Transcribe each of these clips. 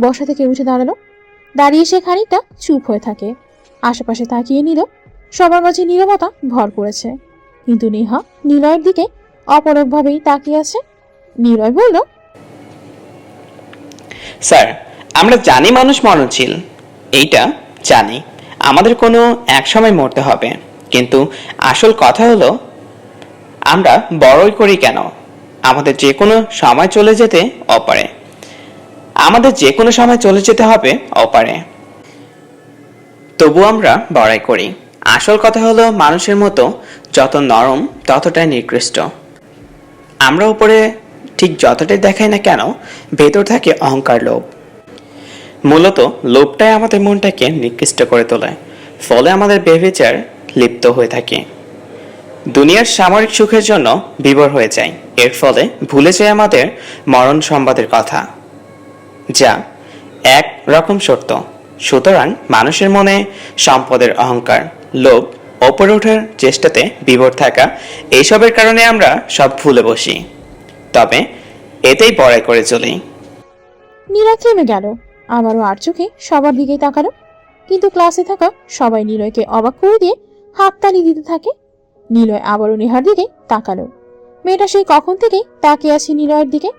বসা থেকে উঠে দাঁড়াল। দাঁড়িয়ে সে খানিকটা চুপ হয়ে থাকে। আশেপাশে তাকিয়ে নিল, সবার মাঝে নীরবতা ভর করেছে। কিন্তু নেহা নিলয়ের দিকে অপলকভাবেই তাকিয়ে আছে। নিলয় বলল, স্যার, আমরা জানি মানুষ মরণশীল। এইটা জানি। আমাদের কোনো এক সময় মরতে হবে। কিন্তু আসল কথা হলো, আমরা বড়ই করি কেন? আমাদের যে কোনো সময় চলে যেতে অপারে। আমাদের যে কোনো সময় চলে যেতে হবে, অপারে। তবু আমরা বড়াই করি। আসল কথা হলো, মানুষের মতো যত নরম, ততটাই নিকৃষ্ট। আমরা উপরে ঠিক যতটাই দেখাই না কেন, ভেতর থাকে অহংকার লোভ। মূলত লোভটাই আমাদের মনটাকে নিকৃষ্ট করে তোলে, ফলে আমাদের বেবিচার লিপ্ত হয়ে থাকে। দুনিয়ার সামরিক সুখের জন্য বিবর হয়ে যায়, এর ফলে ভুলে যায় আমাদের মরণ সংবাদের কথা। যা এক রকম সত্য সুতরাং মানুষের মনে সম্পদের অহংকার, লোভ ওপরে ওঠার চেষ্টাতে বিভোর থাকা, এইসবের কারণে আমরা সব ভুলে বসি। তবে এতেই বড়াই করে চলি। নীরা থেমে গেল। আবারও আর চোখে সবার দিকেই তাকালো। কিন্তু ক্লাসে থাকা সবাই নিলয়কে অবাক করে দিয়ে হাততালি দিতে থাকে। নিলয় আবারও নেহার দিকে তাকালো। মেয়েটা সেই কখন থেকেই তাকিয়ে আছে নিলয়ের দিকে।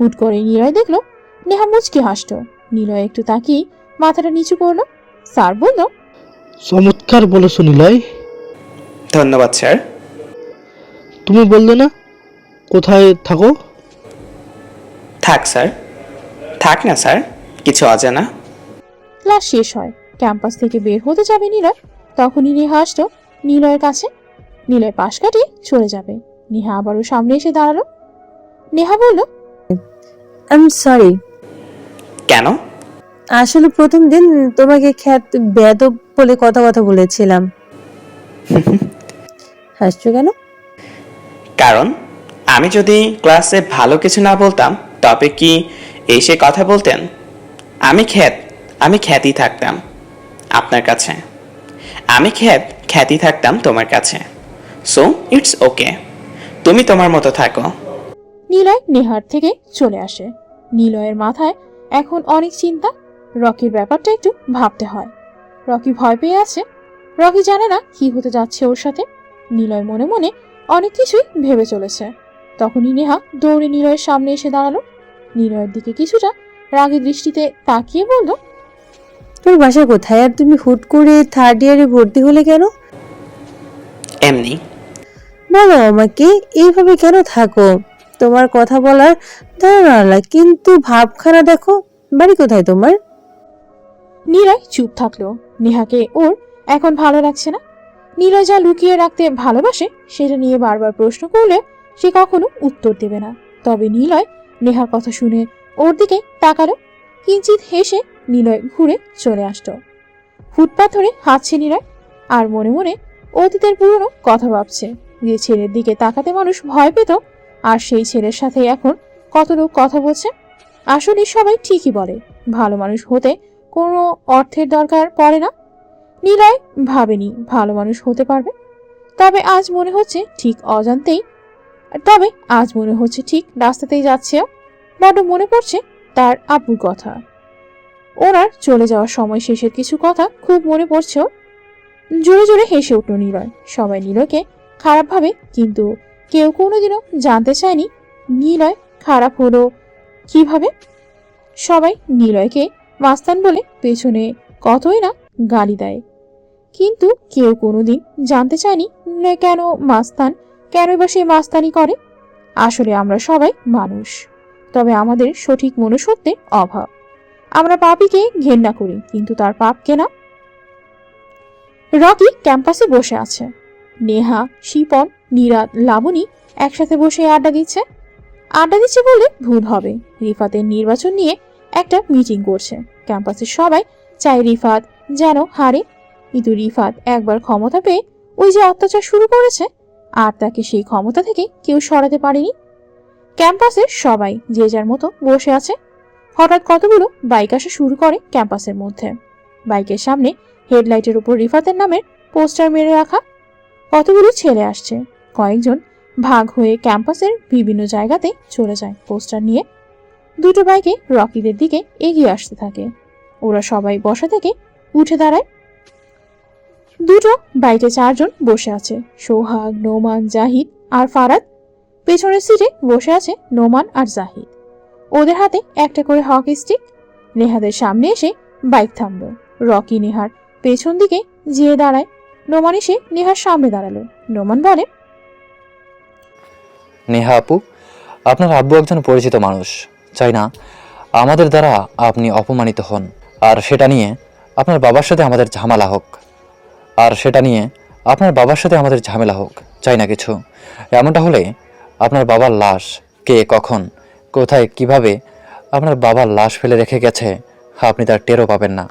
হুট করে নিলয় দেখল নেহা মুচকি হাসতো? নিলয় একটু তাকিয়ে মাথাটা নিচু করল। স্যার বলল চমৎকার বলেছ নিলয়। ধন্যবাদ স্যার। তুমি বললে না কোথায় থাকো? থাক স্যার। থাক না স্যার কিছু অজানা। ক্লাস শেষ হয় ক্যাম্পাস থেকে বের হতে যাবে নিলয়। তখনই নেহা আসলো নিলয়ের কাছে। নিলয় পাশ কাটিয়ে চলে যাবে। নেহা আবারও সামনে এসে দাঁড়াল। নেহা বলল আই এম সরি কেন? আসলে প্রথম দিন তোমাকে খ্যাত বেদব বলে কথা কথা বলেছিলাম। হাসছো কেন? কারণ আমি যদি ক্লাসে ভালো কিছু না বলতাম তবে কি এসে কথা বলতেন? আমি খ্যাত আমি খ্যাতি থাকতাম আপনার কাছে। আমি খ্যাত খ্যাতি থাকতাম তোমার কাছে। সো ইটস ওকে তুমি তোমার মতো থাকো। নিলয় নেহার থেকে চলে আসে। নিলয়ের মাথায় এখন অনেক চিন্তা। রকির ব্যাপারটা একটু ভাবতে হয়। রকি ভয় পেয়ে আছে। রকি জানে না কি হতে যাচ্ছে ওর সাথে। নিলয় মনে মনে অনেক কিছুই ভেবে চলেছে। তখনই নেহা দৌড়ে নিলয়ের সামনে এসে দাঁড়াল। নিলয়ের দিকে কিছুটা রাগী দৃষ্টিতে তাকিয়ে বলল তোর বাসা কোথায়? আর তুমি হুট করে থার্ড ইয়ারে ভর্তি হলে কেন? এমনি। বলো আমাকে এইভাবে কেন থাকো? তোমার কথা বলার ধারণা কিন্তু ভাবখানা দেখো, বাড়ি কোথায় তোমার? নিলয় চুপ থাকল। নেহাকে ওর এখন ভালো লাগছে না। নিলয় যা লুকিয়ে রাখতে ভালোবাসে, সেটা নিয়ে বারবার প্রশ্ন করলে সে কখনো উত্তর দেবে না। তবে নিলয় নেহার কথা শুনে ওর দিকে তাকালো। কিঞ্চিত হেসে নিলয় ঘুরে চলে আসতো ফুটপাথ ধরে হাঁটছে নিলয়, আর মনে মনে অতীতের পুরনো কথা ভাবছে। যে ছেলের দিকে তাকাতে মানুষ ভয় পেত আর সেই ছেলের সাথে এখন কত লোক কথা বলছে? আসলে সবাই ঠিকই বলে, ভালো মানুষ হতে কোনো অর্থের দরকার পড়ে না। নিলয় ভাবেনি ভালো মানুষ হতে পারবে। তবে আজ মনে হচ্ছে ঠিক অজান্তেই, তবে আজ মনে হচ্ছে ঠিক রাস্তাতেই যাচ্ছে ও। বড্ড মনে পড়ছে তার আব্বুর কথা। ওনার চলে যাওয়ার সময় শেষের কিছু কথা খুব মনে পড়ছে জোরে জোরে হেসে উঠল নিলয়। সবাই নিলয়কে খারাপ ভাবে কিন্তু কেউ কোনোদিনও জানতে চায়নি নিলয় খারাপ হলো। কীভাবে? সবাই নিলয়কে মাস্তান বলে পেছনে কতই না গালি দেয়। কিন্তু কেউ কোনোদিন জানতে চায়নি কেন মাস্তান, কেন বা সে মাস্তানি করে? আসলে আমরা সবাই মানুষ। তবে আমাদের সঠিক মনুষ্যত্বের অভাব। আমরা পাপিকে ঘেন্না করি, কিন্তু তার পাপকে না? রকি ক্যাম্পাসে বসে আছে। নেহা, শিপন নীরাদ লাবণী একসাথে বসে আড্ডা দিচ্ছে। আড্ডা দিচ্ছে বলে ভুল হবে। রিফাতের নির্বাচন নিয়ে একটা মিটিং করছে। ক্যাম্পাসের সবাই চায় রিফাত যেন হারে। কিন্তু রিফাত একবার ক্ষমতা পেয়ে ওই যে অত্যাচার শুরু করেছে, আর তাকে সেই ক্ষমতা থেকে কেউ সরাতে পারেনি। ক্যাম্পাসের সবাই যে যার মতো বসে আছে। হঠাৎ কতগুলো বাইক আসা শুরু করে ক্যাম্পাসের মধ্যে। বাইকের সামনে হেডলাইটের উপর রিফাতের নামের পোস্টার মেরে রাখা কতগুলো ছেলে আসছে। কয়েকজন ভাগ হয়ে ক্যাম্পাসের বিভিন্ন জায়গাতে চলে যায় পোস্টার নিয়ে। দুটো বাইকে রকিদের দিকে এগিয়ে আসতে থাকে। ওরা সবাই বসা থেকে উঠে দাঁড়ায়। দুটো বাইকে চারজন বসে আছে, সোহাগ, নোমান, জাহিদ আর ফারাদ। পেছনের সিটে বসে আছে নোমান আর জাহিদ। ওদের হাতে একটা করে হকি স্টিক। নেহাদের সামনে এসে বাইক থামলো। রকি, নেহার পেছন দিকে যেয়ে দাঁড়ায়। নোমান এসে নেহার সামনে দাঁড়াল। নোমান বলে নেহা আপু আপনার আব্বু একজন পরিচিত মানুষ, চাই না? আমাদের দ্বারা আপনি অপমানিত হন। আর সেটা নিয়ে আপনার বাবার সাথে আমাদের ঝামেলা হোক। আর সেটা নিয়ে আপনার বাবার সাথে আমাদের ঝামেলা হোক, চাই না কিছু। এমনটা হলে আপনার বাবার লাশ কে, কখন, কোথায়, কীভাবে আপনার বাবার লাশ ফেলে রেখে গেছে, আপনি তার টেরও পাবেন না।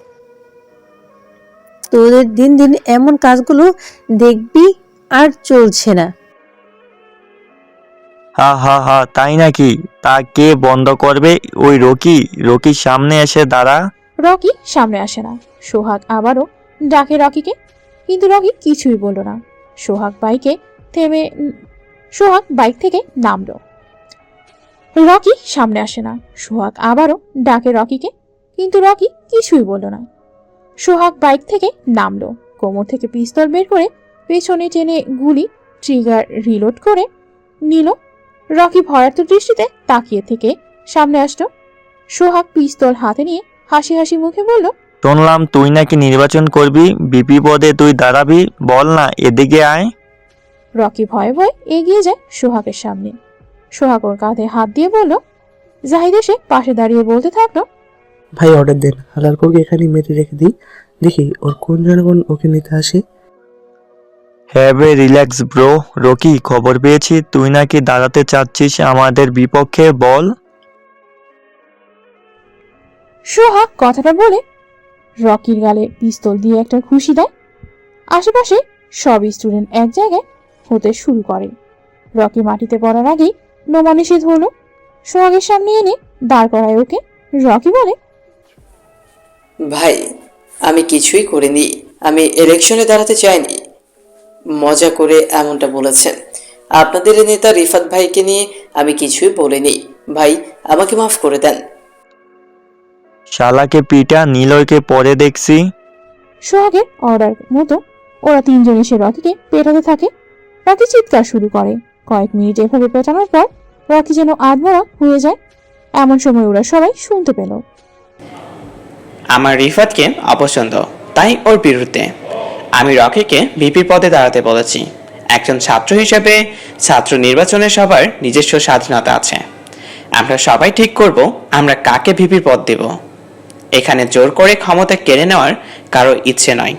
তোদের দিন দিন এমন কাজগুলো দেখবি আর চলছে না। হা হা হা, তাই নাকি? তা কে বন্ধ করবে? ওই রকি রকির সামনে এসে দাঁড়া। রকি সামনে আসে না। সোহাগ আবারও ডাকে রকিকে, কিন্তু রকি কিছুই বলল না। সোহাগ বাইকে থেমে, সোহাগ বাইক থেকে নামলো। রকি সামনে আসে না। সোহাগ আবারও ডাকে রকিকে, কিন্তু রকি কিছুই বলল না। সোহাগ বাইক থেকে নামলো। কোমর থেকে পিস্তল বের করে পেছনে টেনে গুলি ট্রিগার রিলোড করে নিল রকি ভয়ার্থ দৃষ্টিতে তাকিয়ে থেকে সামনে আসলো। সোহাগ পিস্তল হাতে নিয়ে হাসি হাসি মুখে বলল শুনলাম তুই নাকি নির্বাচন করবি বিপি পদে তুই দাঁড়াবি বল না এদিকে আয়। রকি ভয়ে ভয়ে এগিয়ে যায় সোহাগের সামনে। সোহাগ ওর কাঁধে হাত দিয়ে বলল জাহিদ এসে পাশে দাঁড়িয়ে বলতে থাকল ভাই অর্ডার দেন। হালারপুরকে এখানে মেরে রেখে দিই। দেখি ওর কোন জনগণ ওকে নিতে আসে। হ্যাভ রিল্যাক্স ব্রো রকি খবর পেয়েছি। তুই নাকি দাঁড়াতে চাচ্ছিস আমাদের বিপক্ষে? বল। সোহাগ কথাটা বলে রকির গালে পিস্তল দিয়ে একটা খুশি দেয়। আশেপাশে সব স্টুডেন্ট এক জায়গায় হতে শুরু করে। রকি মাটিতে পড়ার আগেই নোমান এসে ধরলো সোহাগের সামনে এনে দাঁড় করায় ওকে। রকি বলে ভাই আমি কিছুই করিনি। আমি ইলেকশনে দাঁড়াতে চাইনি। মজা করে এমনটা বলেছেন। আপনাদের নেতা রিফাত ভাইকে নিয়ে আমি কিছুই বলিনি। ভাই আমাকে মাফ করে দেন। শালাকে পিটা নিলয়কে পরে দেখছি। সোহাগের অর্ডার মতো ওরা তিনজন এসে রকিকে পেটাতে থাকে। রকি চিৎকার শুরু করে। কয়েক মিনিট এভাবে পেটানোর পর রকি যেন আধমরা হয়ে যায়। এমন সময় ওরা সবাই শুনতে পেল। আমার রিফাতকে অপছন্দ তাই ওর বিরুদ্ধে। আমি রকিকে ভিপি পদে দাঁড়াতে বলেছি। একজন ছাত্র হিসেবে ছাত্র নির্বাচনে সবার নিজস্ব স্বাধীনতা আছে। আমরা সবাই ঠিক করব আমরা কাকে ভিপি পদ দেব। এখানে জোর করে ক্ষমতা কেড়ে নেওয়ার কারও ইচ্ছে নয়।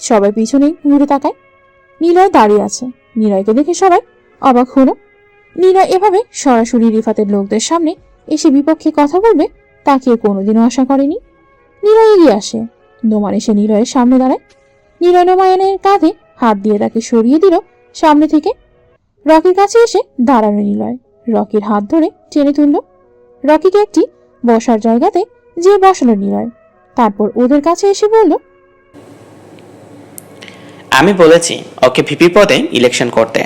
সবাই পিছনে ঘুরে তাকায়। নিলয় দাঁড়িয়ে আছে। নিলয়কে দেখে সবাই অবাক হলো। নিলয় এভাবে সরাসরি রিফাতের লোকদের সামনে এসে বিপক্ষে কথা বলবে তা কেউ কোনোদিনও আশা করেনি। নিলয় এগিয়ে আসে। নোমান এসে নিলয়ের সামনে দাঁড়ায়। নিলয় নোমায়নের কাঁধে হাত দিয়ে তাকে সরিয়ে দিল সামনে থেকে। রকির কাছে এসে দাঁড়ানো নিলয়। রকির হাত ধরে টেনে তুলল। রকিকে একটি বসার জায়গাতে যে বসালো নিলয়। তারপর ওদের কাছে এসে বলল, আমি বলেছি, ওকে ভিপি পদে ইলেকশন করতে।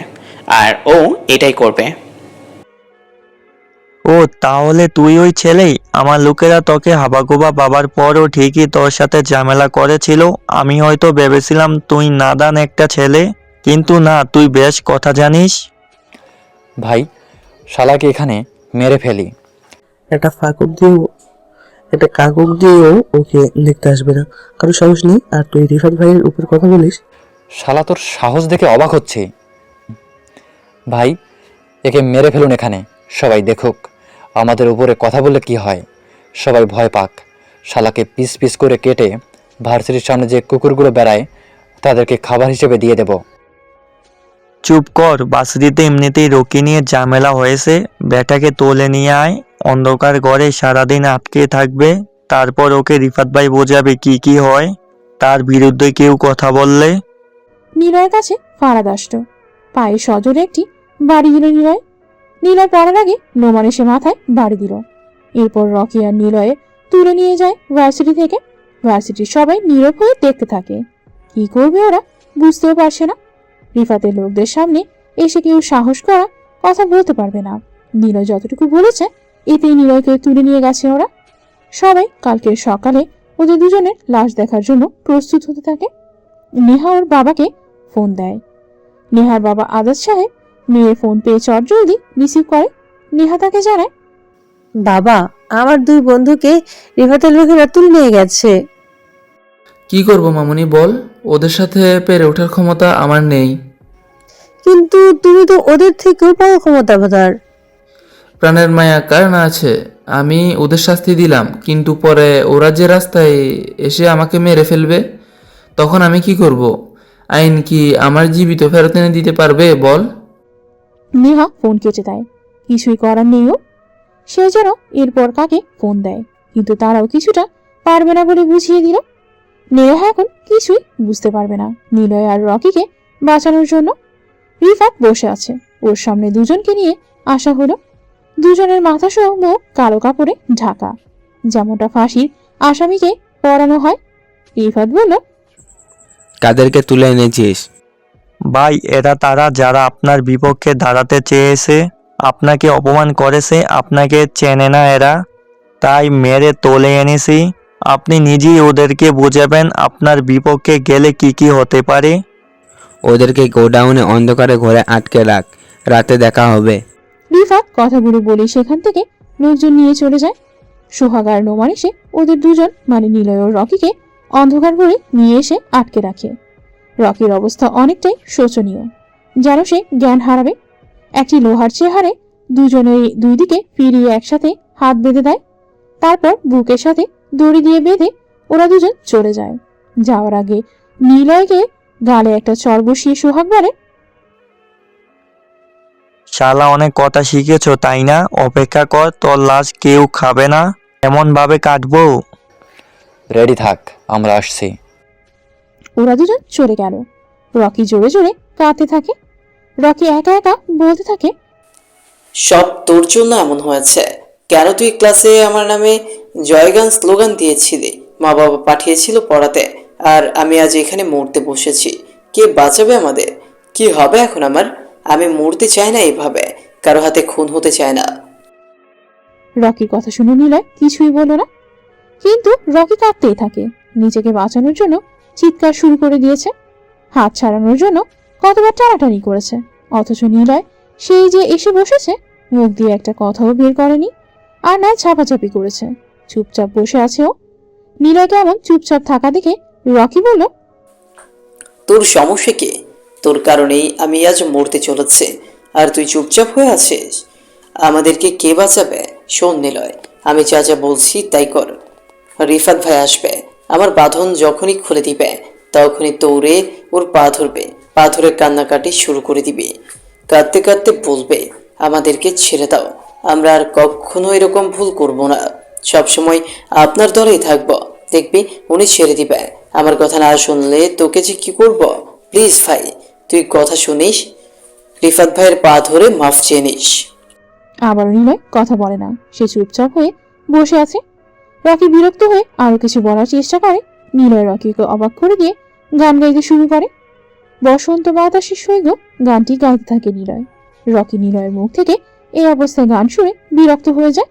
আর ও এটাই করবে। ও তাহলে তুই ওই ছেলেই? আমার লোকেরা তোকে হাবাগোবা বাবার পরও ঠিকই তোর সাথে ঝামেলা করেছিল। আমি হয়তো ভেবেছিলাম তুই নাদান একটা ছেলে। কিন্তু না তুই বেশ কথা জানিস। ভাই শালাকে এখানে মেরে ফেলি। একটা ফাঁকুক দিয়েও একটা কাকুক দিয়েও ওকে দেখতে আসবে না। কারও সাহস নেই। আর তুই রিফাত ভাইয়ের উপর কথা বলিস? শালা তোর সাহস দেখে অবাক হচ্ছে। ভাই একে মেরে ফেলুন এখানে। সবাই দেখুক। আমাদের উপরে কথা বললে কি হয়? সবাই ভয় পাক। শালাকে পিস পিস করে কেটে ভার্সিটির সামনে যে কুকুরগুলো বেড়ায় তাদেরকে খাবার হিসেবে দিয়ে দেব। চুপ কর বাসরিতে এমনিতেই রকি নিয়ে ঝামেলা হয়েছে। ব্যাটাকে তোলে নিয়ে আয়। অন্ধকার ঘরে সারাদিন আটকে থাকবে। তারপর ওকে রিফাত ভাই বোঝাবে কি কি হয়। তার বিরুদ্ধে কেউ কথা বললে। নিলয়ের কাছে ফারাদ পায়ে সজোরে একটি বাড়ি নিলয়। নিলয় পড়ার আগে নোমান এসে মাথায় বাড়ি দিল। এরপর রকি আর নিলয়ে তুলে নিয়ে যায় ভার্সিটি থেকে। ভার্সিটির সবাই নীরব হয়ে দেখতে থাকে। কি করবে ওরা বুঝতেও পারছে না। রিফাতের লোকদের সামনে এসে কেউ সাহস করা কথা বলতে পারবে না। নিলয় যতটুকু বলেছে, এতেই নিলয়কে তুলে নিয়ে গেছে ওরা। সবাই কালকের সকালে ওদের দুজনের লাশ দেখার জন্য প্রস্তুত হতে থাকে। নেহা ওর বাবাকে ফোন দেয়। নেহার বাবা আজাদ সাহেব মেয়ের ফোন পেয়ে চটজলদি রিসিভ করে। নেহা তাকে জানায় বাবা আমার দুই বন্ধুকে রিফাতের লোকেরা তুলে নিয়ে গেছে। কি করব মামুনি বল? ওদের সাথে পেরে ওঠার ক্ষমতা আমার নেই। কিন্তু তুমি তো ওদের থেকেও বড় ক্ষমতাবাদার। প্রাণের মায়া কার না আছে? আমি ওদের শাস্তি দিলাম কিন্তু পরে ওরা যে রাস্তায় এসে আমাকে মেরে ফেলবে তখন আমি কি করব? আইন কি আমার জীবিত ফেরত এনে দিতে পারবে বল? নেহা ফোন কেটে দেয়। কিছুই করার নেই ওর। সে যেন এরপর কাকে ফোন দেয়, কিন্তু তারাও কিছুটা পারবে না বলে বুঝিয়ে দিল। নেহা এখন কিছুই বুঝতে পারবে না। নিলয় আর রকিকে বাঁচানোর জন্য রিফাত বসে আছে। ওর সামনে দুজনকে নিয়ে আসা হলো। দুজনের মাথা সহ মুখ কালো কাপড়ে ঢাকা। যেমনটা ফাঁসির আসামিকে পরানো হয়। রিফাত বলল, কাদেরকে তুলে এনেছিস? ভাই এরা তারা যারা আপনার বিপক্ষে দাঁড়াতে চেয়েছে আপনাকে অপমান করেছে আপনাকে চেনে না এরা। তাই মেরে তোলে এনেছি। আপনি নিজেই ওদেরকে বোঝাবেন আপনার বিপক্ষে গেলে কি কি হতে পারে। ওদেরকে গোডাউনে অন্ধকারে ঘরে আটকে রাখ। রাতে দেখা হবে। রিফাত কথাগুলো বলে সেখান থেকে লোকজন নিয়ে চলে যায়। সোহাগ আর নোমান এসে ওদের দুজন মানে নিলয় ও রকিকে অন্ধকার করে নিয়ে এসে আটকে রাখে। রকির অবস্থা অনেকটাই শোচনীয়। যেন সে জ্ঞান হারাবে একটি লোহার চেহারে দুজনের দুই দিকে ফিরিয়ে একসাথে হাত বেঁধে দেয় তারপর বুকের সাথে দড়ি দিয়ে বেঁধে ওরা দুজন চলে যায়। যাওয়ার আগে নিলয়কে গালে একটা চর বসিয়ে সোহাগ বলে শালা অনেক কথা শিখেছো তাই না? অপেক্ষা কর তোর লাশ কেউ খাবে না। এমন ভাবে কাটবো। রেডি থাক আমরা আসছি। ওরা দুজন চলে গেল। রকি জোরে জোরে কাঁদতে থাকে। রকি একা একা বলতে থাকে সব তোর জন্য এমন হয়েছে। কেন তুই ক্লাসে আমার নামে জয়গান স্লোগান দিয়েছিলি? মা বাবা পাঠিয়েছিল পড়াতে আর আমি আজ এখানে মরতে বসেছি। কে বাঁচাবে আমাদের? কি হবে এখন আমার? আমি মরতে চাই না এইভাবে কারও হাতে খুন হতে চায় না। রকির কথা শুনে নিলয় কিছুই বলল না। কিন্তু রকি কাঁদতেই থাকে। নিজেকে বাঁচানোর জন্য চিৎকার শুরু করে দিয়েছে। হাত ছাড়ানোর জন্য কতবার টানাটানি করেছে। অথচ নিলয় সেই যে এসে বসেছে, মুখ দিয়ে একটা কথাও বের করেনি আর না ছাপাছাপি করেছে। চুপচাপ বসে আছে ও। নিলয়কে এমন চুপচাপ থাকা দেখে রকি বলল, তোর সমস্যা কি? তোর কারণেই আমি আজ মরতে চলেছে। আর তুই চুপচাপ হয়ে আছিস? আমাদেরকে কে বাঁচাবে? শোন নিলয়, আমি যা যা বলছি তাই কর। রিফাত ভাই আসবে। আমার বাঁধন যখনই খুলে দিবে, তখনই দৌড়ে ওর পা ধরবে, পা ধরে কান্নাকাটি শুরু করে দিবি। কাঁদতে কাঁদতে বলবে, আমাদেরকে ছেড়ে দাও, আমরা আর কখনো এরকম ভুল করব না। সবসময় আপনার দলেই থাকব, দেখবি উনি ছেড়ে দিবে। আমার কথা না শুনলে তোকে যে কি করব? প্লিজ ভাই, তুই কথা শুনিস? রিফাত ভাইয়ের পা ধরে মাফ চেয়ে নিস। আবার নিলয় কথা বলে না। সে চুপচাপ হয়ে বসে আছে। রকি বিরক্ত হয়ে আরও কিছু বলার চেষ্টা করে। নিলয় রকিকে অবাক করে দিয়ে গান গাইতে শুরু করে। বসন্ত বাতাসের সৈন্য গানটি গাইতে থাকে নিলয়। রকি নিলয়ের মুখ থেকে এই অবস্থায় গান শুনে বিরক্ত হয়ে যায়।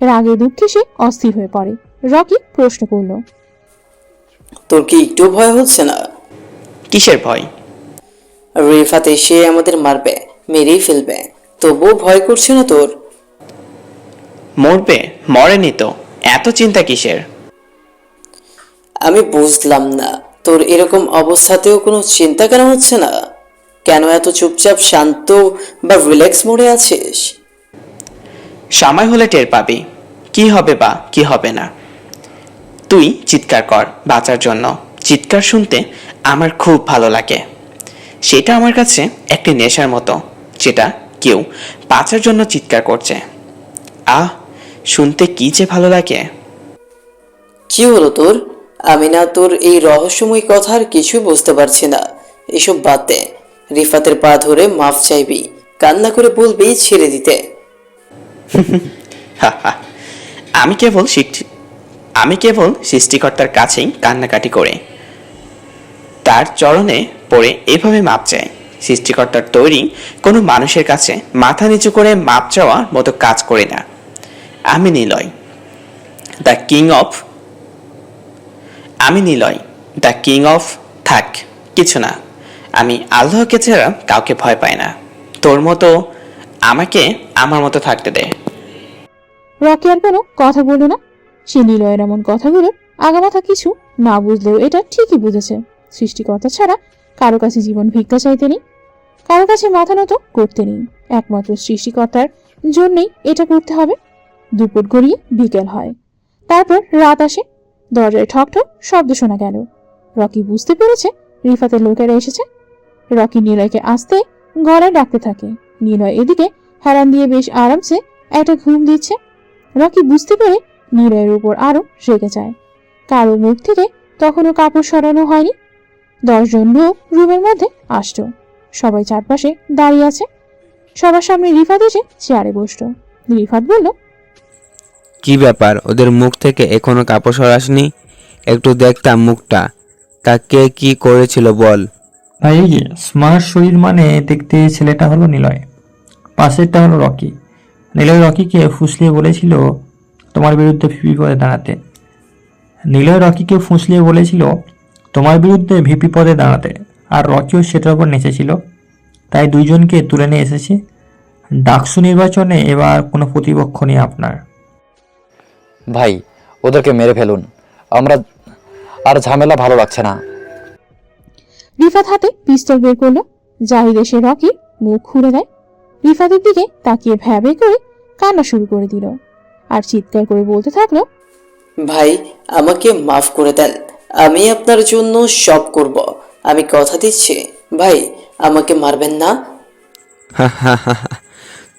রাগে দুঃখে সে অস্থির হয়ে পড়ে। রকি প্রশ্ন করল তোর কি একটু ভয় হচ্ছে না? কিসের ভয়? রিফাত এসে আমাদের মারবে মেরেই ফেলবে। তবুও ভয় করছে না তোর? মরবে মরেনি তো। এত চিন্তা কিসের? আমি বুঝলাম না। তোর এরকম অবস্থাতেও কোনো চিন্তা কেন হচ্ছে না? কেন এত চুপচাপ শান্ত বা রিল্যাক্স মোডে আছিস? সময় হলে টের পাবি। কি হবে বা কি হবে না। তুই চিৎকার কর বাঁচার জন্য। চিৎকার শুনতে আমার খুব ভালো লাগে। সেটা আমার কাছে একটি নেশার মতো যেটা কেউ বাঁচার জন্য চিৎকার করছে। আহ শুনতে কি যে ভালো লাগে? কি হলো তোর? আমি না তোর এই রহস্যময় কথা আর কিছু বুঝতে পারছি না। এসব বাদ দে। রিফাতের পা ধরে মাফ চাইবি। কান্না করে বলবি ছেড়ে দিতে। আমি কেবল শিখ- আমি কেবল সৃষ্টিকর্তার কাছেই কান্নাকাটি করে। তার চরণে পড়ে এভাবে মাপ চায় সৃষ্টিকর্তার তৈরি কোনো মানুষের কাছে মাথা নিচু করে মাপ চাওয়ার মতো কাজ করে না। আমি নিলয় দ্য কিং অফ আমি নিলয় দ্য কিং অফ থাক কিছু না। আমি আল্লাহকে ছাড়া কাউকে ভয় পাই না। তোর মতো আমাকে আমার মতো থাকতে দে। রকি আর কোনো কথা বলল না। সে নিলয়ের এমন কথাগুলো আগামাথা কিছু না বুঝলেও এটা ঠিকই বুঝেছে। সৃষ্টিকর্তা ছাড়া কারও কাছে জীবন ভিক্ষা চাইতে নেই। কারও কাছে মাথা নত করতে নেই। একমাত্র সৃষ্টিকর্তার জন্যই এটা করতে হবে। দুপুর গড়িয়ে বিকেল হয়। তারপর রাত আসে, দরজায় ঠক ঠক শব্দ শোনা গেল। রকি বুঝতে পেরেছে রিফাতের লোকেরা এসেছে। রকি নিলয়কে আসতে গলায় ডাকতে থাকে। নিলয় এদিকে হেরান দিয়ে বেশ আরামসে একটা ঘুম দিচ্ছে। রকি বুঝতে পেরে নিলয়ের উপর আরও রেগে যায়। কারও মুখ থেকে তখনও কাপড় সরানো হয়নি। দশজন লোক রুমের মধ্যে আসত। সবাই চারপাশে দাঁড়িয়ে আছে। সবার সামনে রিফাত এসে চেয়ারে বসল। রিফাত বলল কি ব্যাপার? ওদের মুখ থেকে এখনও কাপড় সরাসনি একটু দেখতাম মুখটা। তা কে কি করেছিল বল? ভাই স্মার্ট শরীর মানে দেখতে ছেলেটা হলো নিলয়। পাশেরটা হলো রকি। নিলয় রকিকে ফুসলিয়ে বলেছিল, তোমার বিরুদ্ধে ভিপি পদে দাঁড়াতে। নিলয় রকিকে ফুসলিয়ে বলেছিল, তোমার বিরুদ্ধে ভিপি পদে দাঁড়াতে। আর রকিও সেটার উপর নেচেছিল তাই দুইজনকে তুলে নিয়ে এসেছি। ডাকসু নির্বাচনে এবার কোনো প্রতিপক্ষ নেই আপনার। ভাই ওদেরকে মেরে ফেলুন। আমরা আর ঝামেলা ভালো লাগছে না। রিফাত হাতে পিস্তল বের করল। জাহিদ এসে রকির মুখ খুলে দেয়। রিফাতের দিকে তাকিয়ে ভ্যাবে করে কান্না শুরু করে দিল। আর চিৎকার করে বলতে থাকল ভাই আমাকে মাফ করে দেন। আমি আপনার জন্য সব করব। আমি কথা দিচ্ছি। ভাই আমাকে মারবেন না?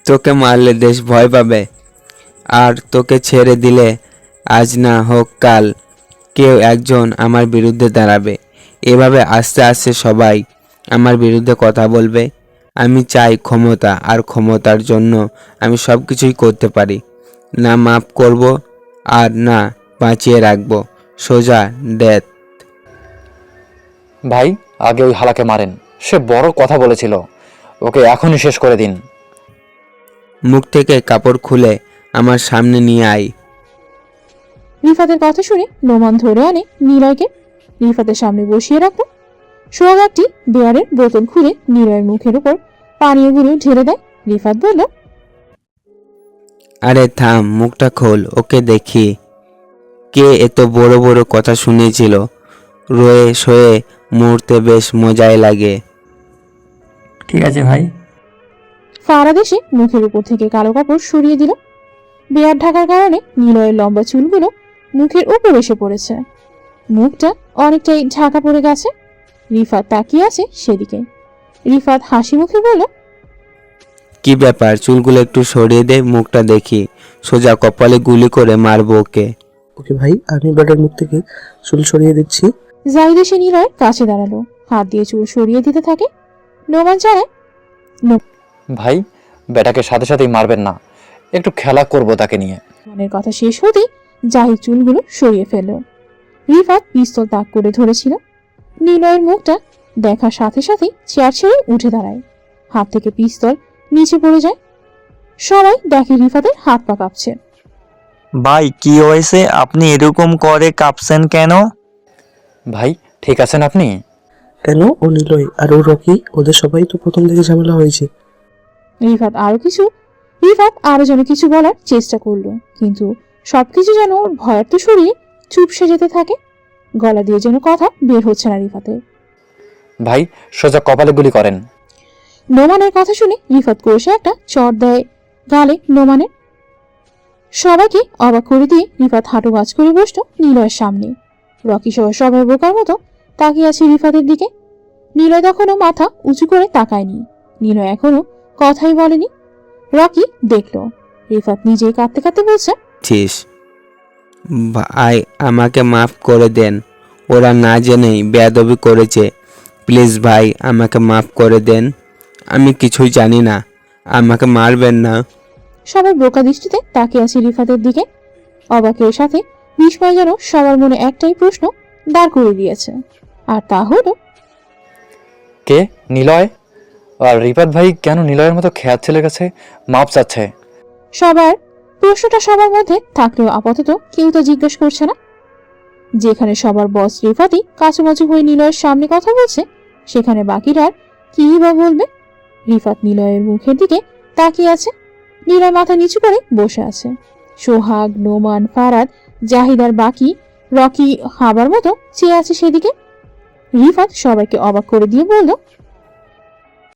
তোকে মারলে দেশ ভয় পাবে। আর তোকে ছেড়ে দিলে আজ না হোক কাল কেউ একজন আমার বিরুদ্ধে দাঁড়াবে। এভাবে আস্তে আস্তে সবাই আমার বিরুদ্ধে কথা বলবে। আমি চাই ক্ষমতা আর ক্ষমতার জন্য আমি সব কিছুই করতে পারি। না মাফ করব আর না বাঁচিয়ে রাখব। সোজা ডেথ। ভাই আগে ওই হালাকে মারেন। সে বড় কথা বলেছিল। ওকে এখনই শেষ করে দিন। মুখ থেকে কাপড় খুলে আমার সামনে নিয়ে আয়। রিফাতের কথা শুনে নোমান ধরে আনে নিলয়কে। রিফাতের সামনে বসিয়ে রাখল। সোহাগ একটি বেয়ারের বোতল খুলে নিলয়ের মুখের উপর পানীয়গুলো ঢেলে দেয়। রিফাত বলল আরে থাম মুখটা খোল ওকে দেখি। কে এত বড় বড় কথা শুনেছিল? রয়ে শয়ে মুহূর্তে বেশ মজাই লাগে। ঠিক আছে ভাই। ফারাদ এসে মুখের উপর থেকে কালো কাপড় সরিয়ে দিল। বেয়ার ঢাকার কারণে নিলয়ের লম্বা চুলগুলো মুখের উপর এসে পড়েছে। মুখটা অনেকটাই ঢাকা পড়ে গেছে। রিফাত তাকিয়ে আছে সেদিকে। রিফাত হাসি মুখে বলল কি ব্যাপার? চুলগুলো একটু সরিয়ে দে মুখটা দেখি। সোজা কপালে গুলি করে মারবো ওকে। ওকে ভাই আমি ব্যাটার মুখ থেকে চুল সরিয়ে দিচ্ছি। জাহিদ এসে নিলয়ের কাছে দাঁড়াল। হাত দিয়ে চুল সরিয়ে দিতে থাকে। নোমান জানায় ভাই বেটাকে সাথে সাথেই মারবেন না। একটু খেলা করব তাকে নিয়ে। মনের কথা শেষ হতেই জাহিদ চুলগুলো সরিয়ে ফেলল। রিফাত পিস্তল তাক করে ধরেছিল। নিলয়ের মুখটা দেখার সাথে সাথেই চেয়ার ছেড়ে উঠে দাঁড়ায়। হাত থেকে পিস্তল নিচে পড়ে যায়। সবাই দেখে রিফাতের হাত পা কাঁপছে। ভাই কি হয়েছে? আপনি এরকম করে কাঁপছেন কেন? ভাই ঠিক আছেন আপনি? কেন? ও নিলয় আর ও রকি? ওদের সবাই তো প্রথম থেকে ঝামেলা হয়েছে। রিফাত আরও কিছু রিফাত আরও যেন কিছু বলার চেষ্টা করল কিন্তু সবকিছু যেন ওর ভয়ার্ত শরীরে চুপসে যেতে থাকে। গলা দিয়ে যেন কথা বের হচ্ছে না রিফাতের। ভাই সোজা কপালে গুলি করেন। নোমানের কথা শুনে রিফাত কষে একটা চট দেয় গালে নোমানের। সবাইকে অবাক করে দিয়ে রিফাত হাঁটু গাছ করে বসতো নিলয়ের সামনে। রকি সহ সবাই বোকার মতো তাকিয়ে আছে রিফাতের দিকে। নিলয় তখনও মাথা উঁচু করে তাকায়নি। নিলয় এখনও কথাই বলেনি। রকি দেখল। রিফাত নিজেই কাঁদতে কাঁদতে বলছে ছিস ভাই আমাকে মাফ করে দেন ওরা না জেনেই বেয়াদবি করেছে। প্লিজ ভাই আমাকে মাফ করে দেন আমি কিছুই জানি না আমাকে মারবেন না। সবাই বোকা দৃষ্টিতে তাকিয়ে আছে রিফাতের দিকে। অবাকের সাথে বিস্ময় যেন সবার মনে একটাই প্রশ্ন দাঁড় করে দিয়েছে। আর তা হলো কে? নিলয়? আর রিপাত ভাই কেন নিলয়ের মতো খেয়ার ছেলের কাছে মাপ চাচ্ছে? সবার প্রশ্নটা সবার মধ্যে থাকলেও আপাতত কেউ তো জিজ্ঞেস করছে না। যেখানে সবার বস রিফাতি কাছামাছি হয়ে নিলয়ের সামনে কথা বলছে, সেখানে বাকিরা কি বা বলবে? রিফাত নিলয়ের মুখের দিকে তাকিয়ে আছে, নিলয় মাথা নিচু করে বসে আছে। সোহাগ, নোমান, ফারাদ জাহিদার বাকি রকি হাবার মতো চেয়ে আছে সেদিকে। রিফাত সবাইকে অবাক করে দিয়ে বলল